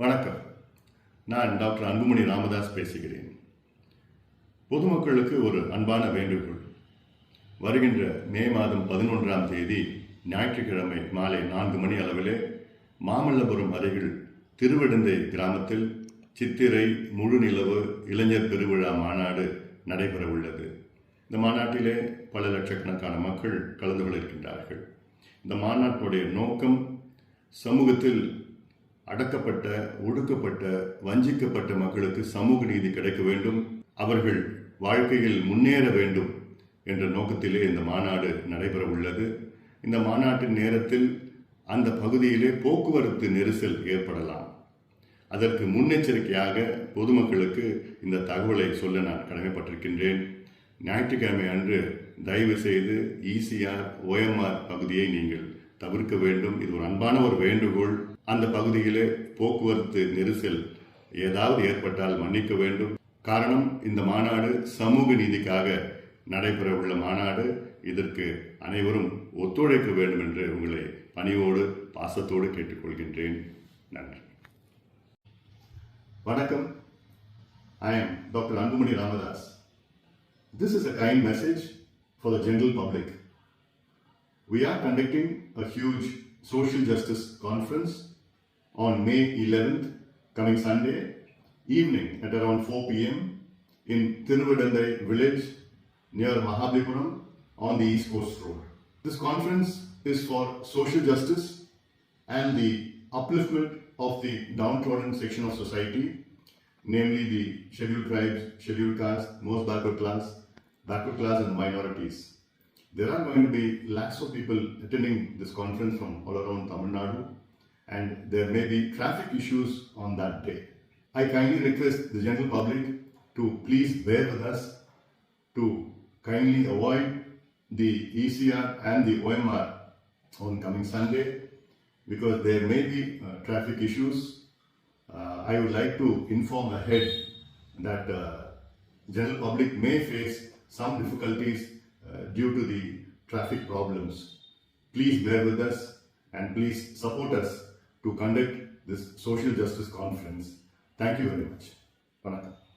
வணக்கம். நான் டாக்டர் அன்புமணி ராமதாஸ் பேசுகிறேன். பொதுமக்களுக்கு ஒரு அன்பான வேண்டுகோள். வருகின்ற மே மாதம் பதினொன்றாம் தேதி ஞாயிற்றுக்கிழமை மாலை நான்கு மணி அளவிலே மாமல்லபுரம் அருகில் திருவிடந்தை கிராமத்தில் சித்திரை முழு நிலவு இளைஞர் பெருவிழா மாநாடு நடைபெற உள்ளது. இந்த மாநாட்டிலே பல லட்சக்கணக்கான மக்கள் கலந்து கொள்ள இருக்கின்றார்கள். இந்த மாநாட்டுடைய நோக்கம் சமூகத்தில் அடக்கப்பட்ட ஒடுக்கப்பட்ட வஞ்சிக்கப்பட்ட மக்களுக்கு சமூக நீதி கிடைக்க வேண்டும். அவர்கள் வாழ்க்கையில் முன்னேற வேண்டும் என்ற நோக்கத்திலே இந்த மாநாடு நடைபெற உள்ளது. இந்த மாநாட்டின் நேரத்தில் அந்த பகுதியிலே போக்குவரத்து நெரிசல் ஏற்படலாம். அதற்கு முன்னெச்சரிக்கையாக பொதுமக்களுக்கு இந்த தகவலை சொல்ல நான் கடமைப்பட்டிருக்கின்றேன். ஞாயிற்றுக்கிழமை அன்று தயவு செய்து இசிஆர் ஓஎம்ஆர் பகுதியை நீங்கள் தவிர்க்க வேண்டும். இது ஒரு அன்பான ஒரு வேண்டுகோள். அந்த பகுதியிலே போக்குவரத்து நெரிசல் ஏதாவது ஏற்பட்டால் மன்னிக்க வேண்டும். காரணம் இந்த மாநாடு சமூக நீதிக்காக நடைபெற உள்ள மாநாடு. இதற்கு அனைவரும் ஒத்துழைக்க வேண்டும் என்று உங்களை பணிவோடு பாசத்தோடு கேட்டுக்கொள்கின்றேன். நன்றி. வணக்கம். I am doctor Anbumani Ramadoss This is a kind message for the general public. We are conducting a huge social justice conference on May 11th, coming Sunday evening at around 4 pm in Tiruvadandai village near Mahabalipuram on the East Coast Road. This conference is for social justice and the upliftment of the downtrodden section of society, namely the scheduled tribes, scheduled castes, most backward class, backward class and minorities. There are going to be lakhs of people attending this conference from all around Tamil Nadu and there may be traffic issues on that day. I kindly request the general public to please bear with us to kindly avoid the ECR and the OMR on coming Sunday because there may be uh, traffic issues. Uh, I would like to inform ahead that uh, general public may face some difficulties due to the traffic problems. Please bear with us and please support us to conduct this social justice conference. Thank you very much. Panaka.